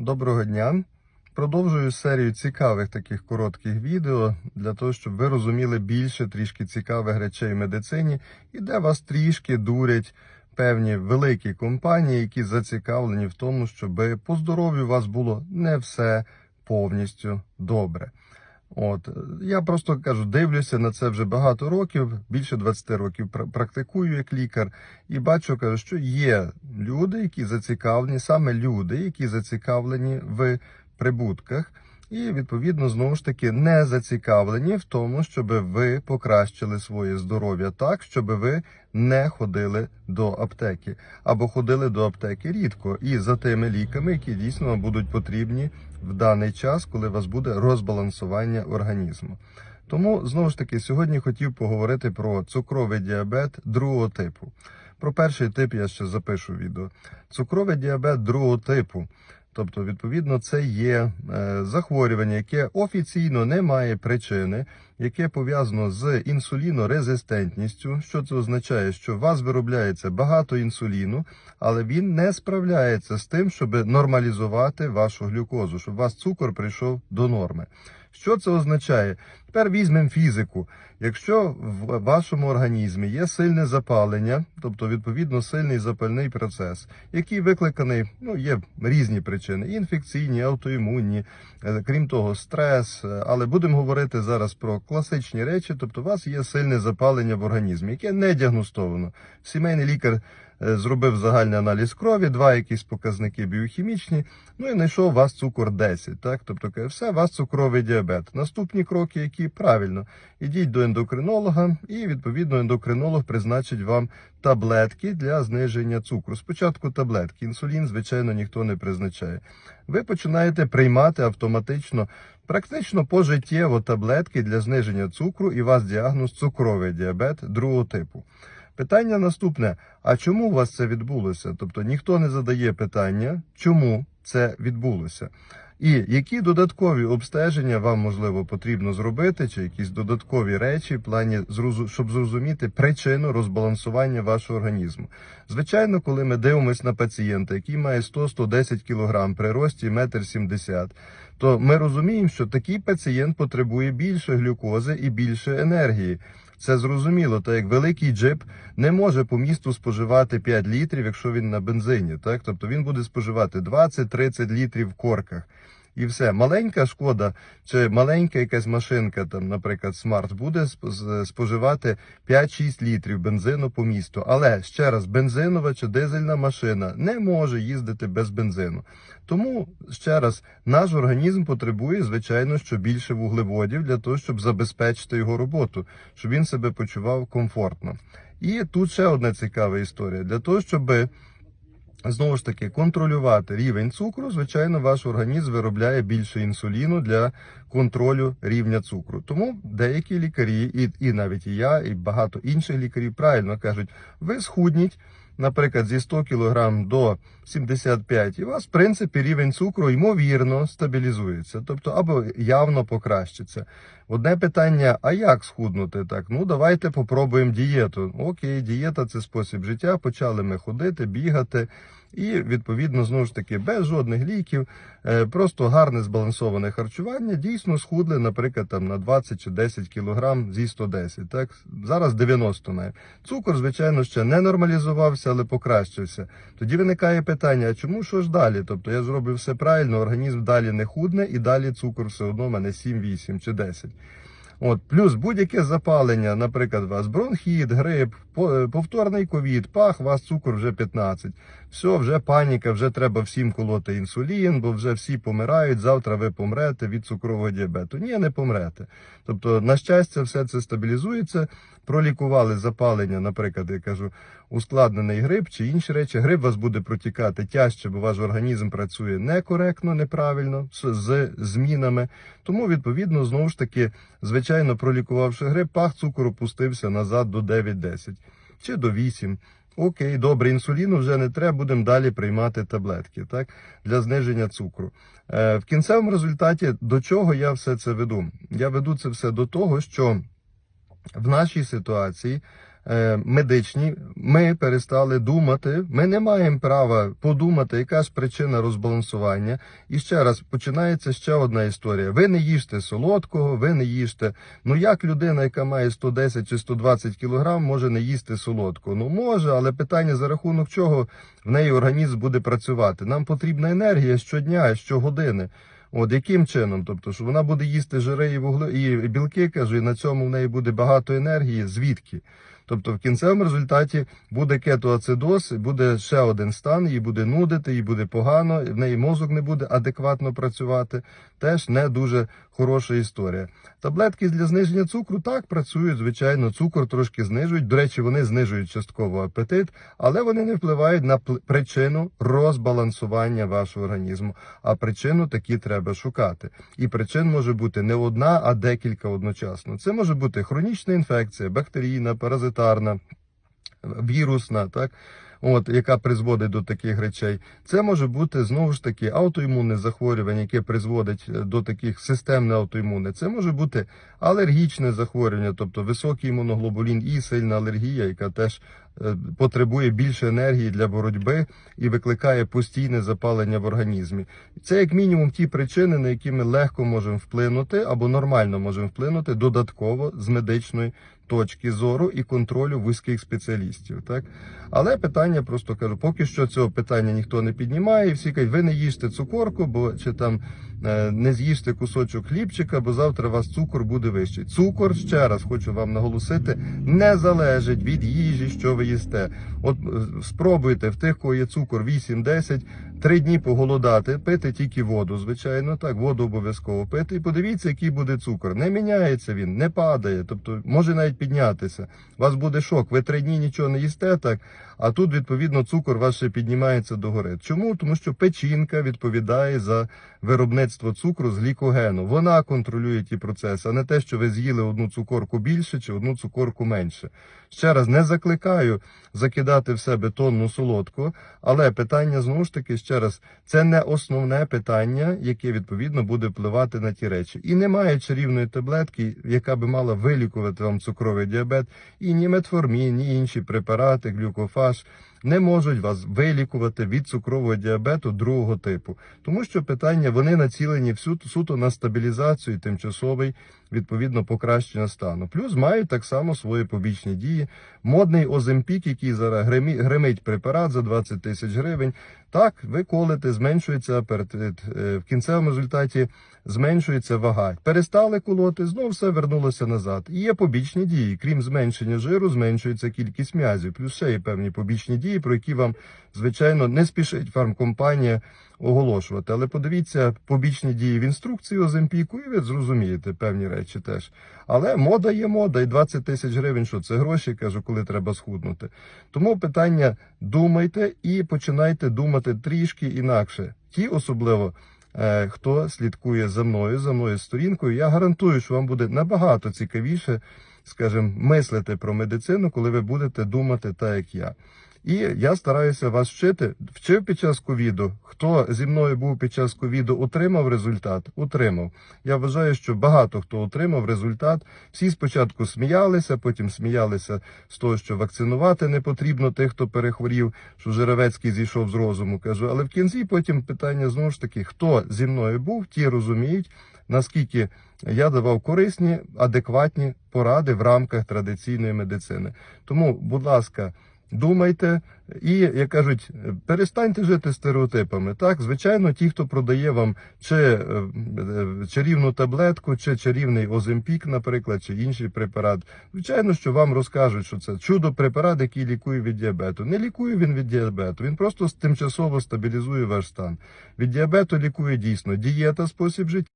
Доброго дня. Продовжую серію цікавих таких коротких відео для того, щоб ви розуміли більше трішки цікавих речей в медицині і де вас трішки дурять певні великі компанії, які зацікавлені в тому, щоб по здоров'ю у вас було не все повністю добре. От. Я просто кажу, дивлюся на це вже багато років, більше 20 років пр- практикую як лікар, і бачу, кажу, що є люди, які зацікавлені, саме люди, які зацікавлені в прибутках, і відповідно знову ж таки не зацікавлені в тому, щоб ви покращили своє здоров'я так, щоб ви не ходили до аптеки або ходили до аптеки рідко і за тими ліками, які дійсно будуть потрібні в даний час, коли у вас буде розбалансування організму. Тому знову ж таки сьогодні хотів поговорити про цукровий діабет другого типу. Про перший тип я ще запишу відео. Цукровий діабет другого типу. Тобто, відповідно, це є е, захворювання, яке офіційно не має причини, яке пов'язано з інсулінорезистентністю. Що це означає? Що у вас виробляється багато інсуліну, але він не справляється з тим, щоб нормалізувати вашу глюкозу, щоб у вас цукор прийшов до норми. Що це означає? Тепер візьмемо фізику. Якщо в вашому організмі є сильне запалення, тобто відповідно сильний запальний процес, який викликаний, ну є різні причини: інфекційні, аутоімунні, е, крім того, стрес. е, Але будемо говорити зараз про класичні речі. Тобто, у вас є сильне запалення в організмі, яке не діагностовано. Сімейний лікар зробив загальний аналіз крові, два якісь показники біохімічні. Ну і знайшов у вас цукор 10. Так, тобто все, у вас цукровий діабет. Наступні кроки, які правильно, ідіть до ендокринолога, і відповідно ендокринолог призначить вам таблетки для зниження цукру. Спочатку таблетки. Інсулін, звичайно, ніхто не призначає. Ви починаєте приймати автоматично. Практично пожиттєво таблетки для зниження цукру і у вас діагноз цукровий діабет другого типу. Питання наступне: а чому у вас це відбулося? Тобто ніхто не задає питання, чому це відбулося. І які додаткові обстеження вам можливо потрібно зробити, чи якісь додаткові речі в плані щоб зрозуміти причину розбалансування вашого організму? Звичайно, коли ми дивимося на пацієнта, який має 100-110 кг при рості 1,70 м, то ми розуміємо, що такий пацієнт потребує більше глюкози і більше енергії. Це зрозуміло, так як великий джип не може по місту споживати 5 літрів, якщо він на бензині. Так? Тобто він буде споживати 20-30 літрів в корках. І все. Маленька шкода, чи маленька якась машинка, там, наприклад, смарт, буде споживати 5-6 літрів бензину по місту. Але ще раз, бензинова чи дизельна машина не може їздити без бензину. Тому ще раз, наш організм потребує, звичайно, що більше вуглеводів для того, щоб забезпечити його роботу, щоб він себе почував комфортно. І тут ще одна цікава історія. Для того, щоб знову ж таки контролювати рівень цукру, звичайно, ваш організм виробляє більше інсуліну для контролю рівня цукру. Тому деякі лікарі, і, і навіть і я, і багато інших лікарів правильно кажуть, ви схудніть. Наприклад, зі 100 кг до 75, і у вас, в принципі, рівень цукру ймовірно стабілізується, тобто або явно покращиться. Одне питання: а як схуднути так? Ну, давайте попробуємо дієту. Окей, дієта це спосіб життя. Почали ми ходити, бігати. І відповідно знову ж таки без жодних ліків, е, просто гарне збалансоване харчування. Дійсно схудли, наприклад, там на 20 чи 10 кілограм зі 110. Так зараз 90 навіть. Цукор, звичайно, ще не нормалізувався, але покращився. Тоді виникає питання: а чому що ж далі? Тобто я зробив все правильно, організм далі не худне, і далі цукор все одно в мене 7, 8 чи 10. От, плюс будь-яке запалення, наприклад, у вас бронхіт, грип, е, повторний ковід, пах, у вас цукор вже 15. Все, вже паніка, вже треба всім колоти інсулін, бо вже всі помирають. Завтра ви помрете від цукрового діабету. Ні, не помрете. Тобто, на щастя, все це стабілізується. Пролікували запалення, наприклад, я кажу, ускладнений грип чи інші речі. Грип вас буде протікати тяжче, бо ваш організм працює некоректно, неправильно з, змінами. Тому, відповідно, знову ж таки, звичайно, пролікувавши грип, пах цукру опустився назад до 9-10 чи до 8. Окей, добре, інсуліну вже не треба, будемо далі приймати таблетки так, для зниження цукру. Е, в кінцевому результаті до чого я все це веду? Я веду це все до того, що в нашій ситуації медичні, ми перестали думати. Ми не маємо права подумати, яка ж причина розбалансування. І ще раз починається ще одна історія. Ви не їжте солодкого, ви не їжте. Ну як людина, яка має 110 чи 120 кілограм, може не їсти солодкого? Ну може, але питання за рахунок чого в неї організм буде працювати. Нам потрібна енергія щодня, щогодини. От яким чином? Тобто, що вона буде їсти жири і вугли і білки, кажу, і на цьому в неї буде багато енергії. Звідки? Тобто, в кінцевому результаті буде кетоацидоз, буде ще один стан, їй буде нудити, їй буде погано, в неї мозок не буде адекватно працювати. Теж не дуже хороша історія. Таблетки для зниження цукру так працюють, звичайно, цукор трошки знижують. До речі, вони знижують частково апетит, але вони не впливають на причину розбалансування вашого організму. А причину такі треба шукати. І причин може бути не одна, а декілька одночасно. Це може бути хронічна інфекція, бактерійна, паразитарна, вірусна, так. От, яка призводить до таких речей, це може бути знову ж таки аутоімунне захворювання, яке призводить е, до таких системне аутоімунне. Це може бути алергічне захворювання, тобто високий імуноглобулін і сильна алергія, яка теж потребує більше енергії для боротьби і викликає постійне запалення в організмі. Це як мінімум ті причини, на які ми легко можемо вплинути або нормально можемо вплинути додатково з медичної точки зору і контролю вузьких спеціалістів. Так але питання просто кажу, поки що цього питання ніхто не піднімає. і Всі кажуть, ви не їжте цукорку, бо чи там е, не з'їжте кусочок хлібчика, бо завтра у вас цукор буде вищий. Цукор ще раз хочу вам наголосити, не залежить від їжі, що ви їсте. От е, спробуйте в тих, кого є цукор 8-10, три дні поголодати, пити тільки воду, звичайно, так, воду обов'язково пити. І подивіться, який буде цукор. Не міняється він, не падає, тобто може навіть піднятися. У вас буде шок. Ви три дні нічого не їсте, так, а тут, відповідно, цукор ваш ще піднімається догори. Чому? Тому що печінка відповідає за виробництво цукру з глікогену. Вона контролює ті процеси, а не те, що ви з'їли одну цукорку більше чи одну цукорку менше. Ще раз не закликаю закидати в себе тонну солодку, але питання знову ж таки ще раз, це не основне питання, яке відповідно буде впливати на ті речі. І немає чарівної таблетки, яка би мала вилікувати вам цукровий діабет, і ні метформін, ні інші препарати, глюкофаж не можуть вас вилікувати від цукрового діабету другого типу, тому що питання вони націлені всю суто на стабілізацію тимчасовий відповідно покращення стану. Плюс мають так само свої побічні дії. Модний Оземпік, який зараз гримить препарат за 20 тисяч гривень. Так, ви колите, зменшується е, в кінцевому результаті зменшується вага. Перестали колоти, знову все вернулося назад. І є побічні дії. Крім зменшення жиру, зменшується кількість м'язів. Плюс ще є певні побічні дії, про які вам, звичайно, не спішить фармкомпанія оголошувати. Але подивіться побічні дії в інструкції Оземпіку, і ви зрозумієте певні речі теж. Але мода є мода, і 20 тисяч гривень, що це гроші, кажу, коли треба схуднути. Тому питання думайте і починайте думати трішки інакше. Ті особливо. е, Хто слідкує за мною, за мною сторінкою, я гарантую, що вам буде набагато цікавіше, скажімо, мислити про медицину, коли ви будете думати так, як я. І я стараюся вас вчити. Вчив під час ковіду. Хто зі мною був під час ковіду, отримав результат? Отримав. Я вважаю, що багато хто отримав результат. Всі спочатку сміялися, потім сміялися з того, що вакцинувати не потрібно тих, хто перехворів, що Жеревецький зійшов з розуму. Кажу, але в кінці потім питання знову ж таки, хто зі мною був, ті розуміють. Наскільки я давав корисні, адекватні поради в рамках традиційної медицини. Тому, будь ласка, думайте і, як кажуть, перестаньте жити стереотипами. Так, звичайно, ті, хто продає вам чи е, е, чарівну таблетку, чи чарівний оземпік, наприклад, чи інший препарат, звичайно, що вам розкажуть, що це чудо препарат, який лікує від діабету. Не лікує він від діабету, він просто тимчасово стабілізує ваш стан. Від діабету лікує дійсно дієта, спосіб життя.